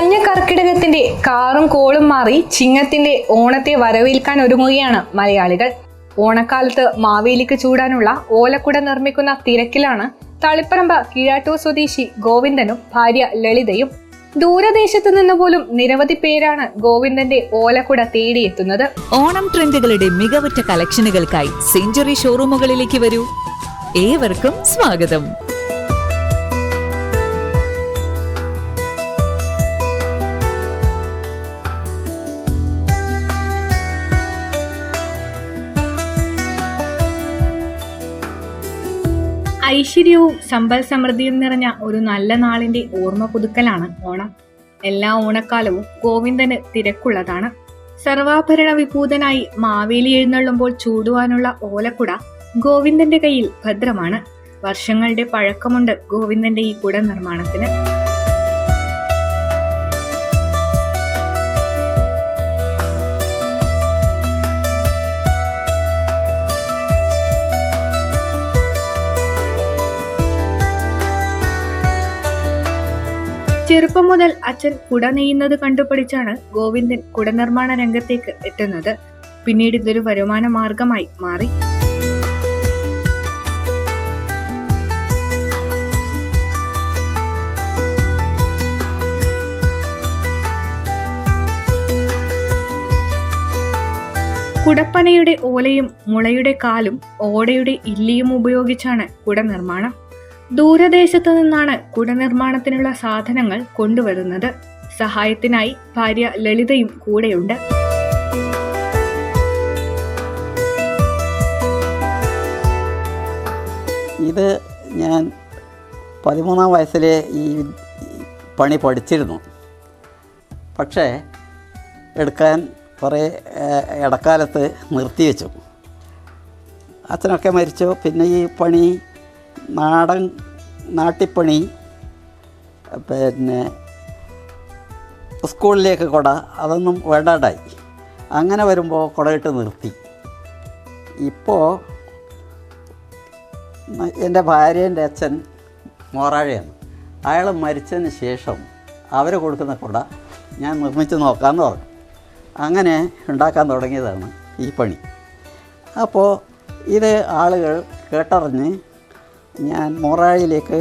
മഞ്ഞ കർക്കിടകത്തിന്റെ കാറും കോളും മാറി ചിങ്ങത്തിന്റെ ഓണത്തെ വരവേൽക്കാൻ ഒരുങ്ങുകയാണ് മലയാളികൾ. ഓണക്കാലത്ത് മാവേലിക്ക് ചൂടാനുള്ള ഓലക്കുട നിർമ്മിക്കുന്ന തിരക്കിലാണ് തളിപ്പറമ്പ് കീഴാട്ടൂർ സ്വദേശി ഗോവിന്ദനും ഭാര്യ ലളിതയും. ദൂരദേശത്ത് നിന്ന് പോലും നിരവധി പേരാണ് ഗോവിന്ദന്റെ ഓലക്കുട തേടിയെത്തുന്നത്. ഓണം ട്രെൻഡുകളുടെ മികവുറ്റ കളക്ഷനുകൾക്കായി സെഞ്ചുറി ഷോറൂമുകളിലേക്ക് വരൂ. ഏവർക്കും സ്വാഗതം. ഐശ്വര്യവും സമ്പൽ സമൃദ്ധിയും നിറഞ്ഞ ഒരു നല്ല നാളിന്റെ ഓർമ്മ പുതുക്കലാണ് ഓണം. എല്ലാ ഓണക്കാലവും ഗോവിന്ദന് തിരക്കുള്ളതാണ്. സർവാഭരണ വിഭൂതനായി മാവേലി എഴുന്നള്ളുമ്പോൾ ചൂടുവാനുള്ള ഓലക്കുട ഗോവിന്ദന്റെ കയ്യിൽ ഭദ്രമാണ്. വർഷങ്ങളുടെ പഴക്കമുണ്ട് ഗോവിന്ദന്റെ ഈ കുട നിർമ്മാണത്തിന് ചെറുപ്പം മുതൽ അച്ഛൻ കുട നെയ്യുന്നത് കണ്ടുപഠിച്ചാണ് ഗോവിന്ദൻ കുട നിർമ്മാണ രംഗത്തേക്ക് എത്തുന്നത്. പിന്നീട് ഇതൊരു വരുമാന മാർഗമായി മാറി. കുടപ്പനയുടെ ഓലയും മുളയുടെ കാലും ഓടയുടെ ഇല്ലിയും ഉപയോഗിച്ചാണ് കുട നിർമ്മാണം ദൂരദേശത്തു നിന്നാണ് കുടനിർമ്മാണത്തിനുള്ള സാധനങ്ങൾ കൊണ്ടുവരുന്നത്. സഹായത്തിനായി ഭാര്യ ലളിതയും കൂടെയുണ്ട്. ഇത് ഞാൻ പതിമൂന്നാം വയസ്സിലെ ഈ പണി പഠിച്ചിരുന്നു. പക്ഷേ എടുക്കാൻ കുറേ ഇടക്കാലത്ത് നിർത്തിവെച്ചു. അച്ഛനൊക്കെ മരിച്ചു. പിന്നെ ഈ പണി നാടൻ നാട്ടിപ്പണി പിന്നെ സ്കൂളിലേക്ക് കുട അതൊന്നും വേണ്ടാണ്ടായി. അങ്ങനെ വരുമ്പോൾ കുടയിട്ട് നിർത്തി. ഇപ്പോൾ എന്റെ ഭാര്യേന്റെ അച്ഛൻ മോറാഴയാണ്. അയാൾ മരിച്ചതിന് ശേഷം അവർ കൊടുക്കുന്ന കുട ഞാൻ നിർമ്മിച്ച് നോക്കാമെന്ന് പറഞ്ഞു. അങ്ങനെ ഉണ്ടാക്കാൻ തുടങ്ങിയതാണ് ഈ പണി. അപ്പോൾ ഇത് ആളുകൾ കേട്ടറിഞ്ഞ് ഞാൻ മൊറാഴിയിലേക്ക്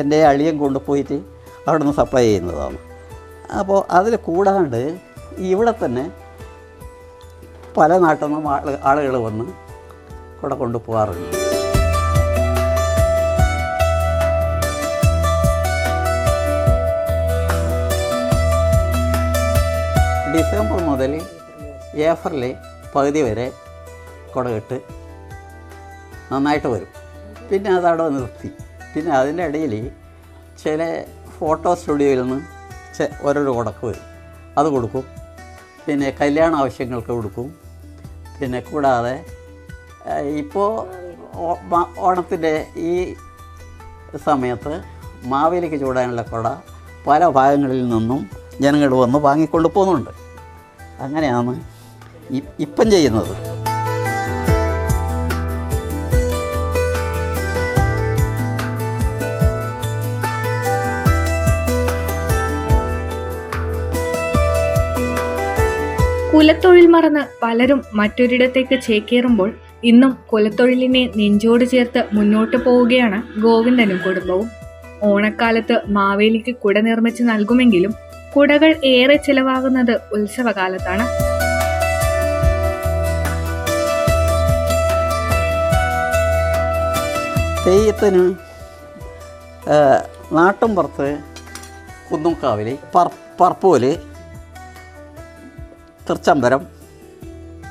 എന്റെ അളിയൻ കൊണ്ടുപോയിട്ട് അവിടെ നിന്ന് സപ്ലൈ ചെയ്യുന്നതാണ്. അപ്പോൾ അതിൽ കൂടാണ്ട് ഇവിടെ തന്നെ പല നാട്ടിൽ നിന്നും ആൾ ആളുകൾ വന്ന് ഇവിടെ കൊണ്ടുപോകാറുണ്ട്. ഡിസംബർ മുതൽ ഏപ്രിൽ പകുതി വരെ കുടകിട്ട് നന്നായിട്ട് വരും. പിന്നെ അതവിടെ നിർത്തി. പിന്നെ അതിന്റെ ഇടയിൽ ചില ഫോട്ടോ സ്റ്റുഡിയോയിൽ നിന്ന് ഓരോരോ ഉടക്ക് വരും. അത് കൊടുക്കും. പിന്നെ കല്യാണ ആവശ്യങ്ങൾക്ക് കൊടുക്കും. പിന്നെ കൂടാതെ ഇപ്പോൾ ഓണത്തിന്റെ ഈ സമയത്ത് മാവേലിക്ക് ചൂടാനുള്ള കുട പല ഭാഗങ്ങളിൽ നിന്നും ജനങ്ങൾ വന്ന് വാങ്ങിക്കൊണ്ട് പോകുന്നുണ്ട്. അങ്ങനെയാണ് ഇപ്പം ചെയ്യുന്നത്. കുലത്തൊഴിൽ മറന്ന് പലരും മറ്റൊരിടത്തേക്ക് ചേക്കേറുമ്പോൾ ഇന്നും കുലത്തൊഴിലിനെ നെഞ്ചോട് ചേർത്ത് മുന്നോട്ട് പോവുകയാണ് ഗോവിന്ദനും കുടുംബവും. ഓണക്കാലത്ത് മാവേലിക്ക് കുട നിർമ്മിച്ച് നൽകുമെങ്കിലും കുടകൾ ഏറെ ചിലവാകുന്നത് ഉത്സവകാലത്താണ്. തെയ്യത്തിന് നാട്ടുംപുറത്ത് കുന്നുംകാവിൽ പർ പർപ്പൂൽ തൃച്ചംബരം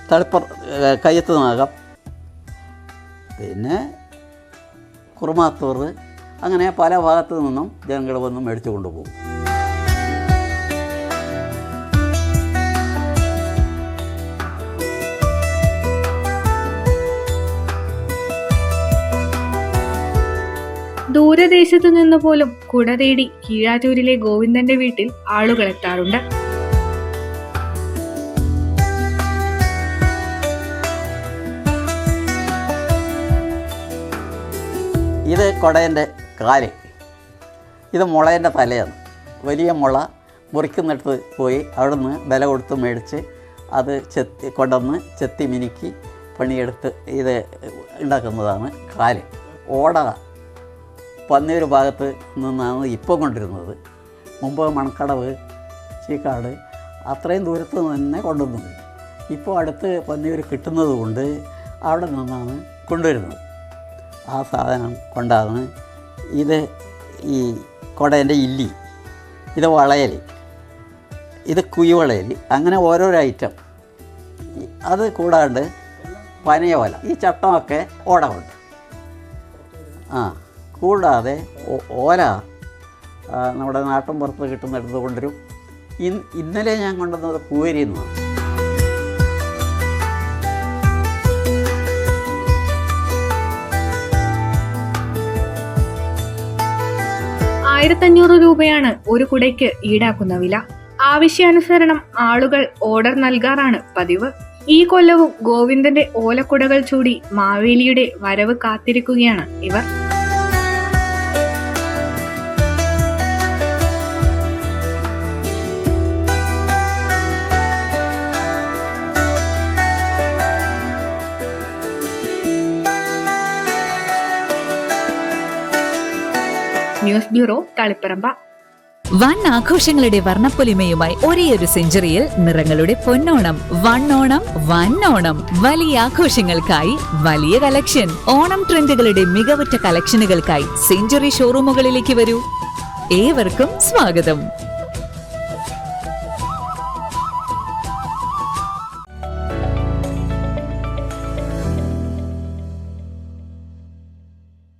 തളിപ്പർ കയ്യത്ത് നാഗം പിന്നെ കുറുമാത്തൂർ അങ്ങനെ പല ഭാഗത്തു നിന്നും ജനങ്ങൾ വന്ന് മേടിച്ചു കൊണ്ടുപോകും. ദൂരദേശത്തു നിന്ന് പോലും കുട തേടി കീഴാറ്റൂരിലെ ഗോവിന്ദന്റെ വീട്ടിൽ ആളുകൾ എത്താറുണ്ട്. ഇത് കുടയന്റെ കാൽ. ഇത് മുളേന്റെ തലയാണ്. വലിയ മുള മുറിക്കുന്നിടത്ത് പോയി അവിടെ നിന്ന് വില കൊടുത്ത് മേടിച്ച് അത് ചെത്തി കൊണ്ടുവന്ന് ചെത്തി മിനുക്കി പണിയെടുത്ത് ഇത് ഉണ്ടാക്കുന്നതാണ് കാൽ. ഓട പന്നിയൂർ ഭാഗത്ത് നിന്നാണ് ഇപ്പോൾ കൊണ്ടിരുന്നത്. മുമ്പ് മണക്കടവ് ചീക്കാട് അത്രയും ദൂരത്ത് നിന്ന് തന്നെ കൊണ്ടുവന്നത്. ഇപ്പോൾ അടുത്ത് പന്നിയൂർ കിട്ടുന്നത് കൊണ്ട് അവിടെ നിന്നാണ് കൊണ്ടുവരുന്നത്. ആ സാധനം കൊണ്ടാണ് ഇത് ഈ കുടേന്റെ ഇല്ലി ഇത് വളയൽ ഇത് കുയിവളയൽ അങ്ങനെ ഓരോരോ ഐറ്റം അത് കൂടാണ്ട് പനയോല ഈ ചട്ടമൊക്കെ ഓട കൊണ്ട് ആ കൂടാതെ ഓല നമ്മുടെ നാട്ടിൻ പുറത്ത് കിട്ടുന്നിടത്ത് കൊണ്ടുവരും ഇന്നലെ ഞാൻ കൊണ്ടുവന്നത് പൂവരിയിൽ ആയിരത്തഞ്ഞൂറ് രൂപയാണ് ഒരു കുടയ്ക്ക് ഈടാക്കുന്ന വില. ആവശ്യാനുസരണം ആളുകൾ ഓർഡർ നൽകാറാണ് പതിവ്. ഈ കൊല്ലവും ഗോവിന്ദന്റെ ഓലക്കുടകൾ ചൂടി മാവേലിയുടെ വരവ് കാത്തിരിക്കുകയാണ് ഇവർ. ന്യൂസ് ബ്യൂറോ തളിപ്പറമ്പ വൺ ആഘോഷങ്ങളുടെ വർണപ്പൊലിമയുമായി ഒരേയൊരു സെഞ്ചുറിയിൽ നിറങ്ങളുടെ പൊന്നോണം വണ്ണോണം ഓണം വലിയ ആഘോഷങ്ങൾക്കായി വലിയ കളക്ഷൻ. ഓണം ട്രെൻഡുകളുടെ മികവുറ്റ കളക്ഷനുകൾക്കായി സെഞ്ചുറി ഷോറൂമുകളിലേക്ക് വരൂ. ഏവർക്കും സ്വാഗതം.